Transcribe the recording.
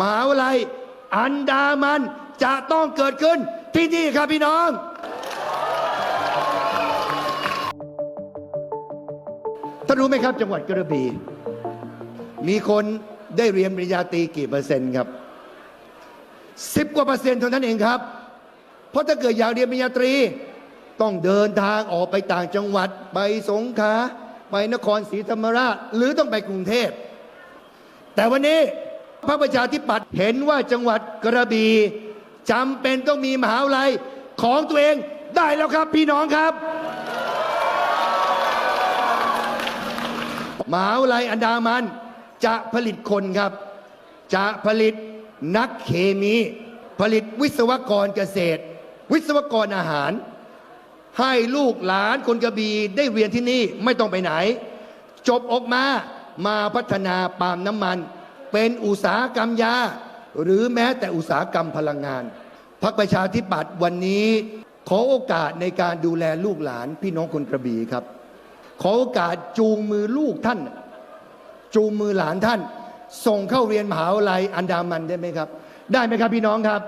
มหาวิทยาลัย อันดามันจะต้องเกิดขึ้นที่นี่ครับพี่น้อง ท่านรู้ไหมครับจังหวัดกระบี่มีคนได้เรียนปริญญาตรีกี่เปอร์เซ็นต์ครับสิบกว่าเปอร์เซ็นต์เท่านั้นเองครับ เพราะถ้าเกิดอยากเรียนปริญญาตรี ต้องเดินทางออกไปต่างจังหวัด ไปสงขลาไปนครศรีธรรมราช หรือต้องไปกรุงเทพ แต่วันนี้ พรรคประชาธิปัตย์เห็นว่าจังหวัดกระบี่จำเป็นต้องมีมหาวิทยาลัยของตัวเองได้แล้วครับพี่น้องครับ มหาวิทยาลัยอันดามันจะผลิตคนครับ จะผลิตนักเคมี ผลิตวิศวกรเกษตร วิศวกรอาหาร ให้ลูกหลานคนกระบี่ได้เรียนที่นี่ไม่ต้องไปไหน จบออกมามาพัฒนาปาล์มน้ำมัน เป็นอุตสาหกรรมยา หรือแม้แต่อุตสาหกรรมพลังงาน พรรคประชาธิปัตย์วันนี้ขอโอกาสในการดูแลลูกหลานพี่น้องคนกระบี่ครับ ขอโอกาสจูงมือลูกท่าน จูงมือหลานท่าน ส่งเข้าเรียนมหาวิทยาลัยอันดามันได้ไหมครับ ได้ไหมครับพี่น้องครับ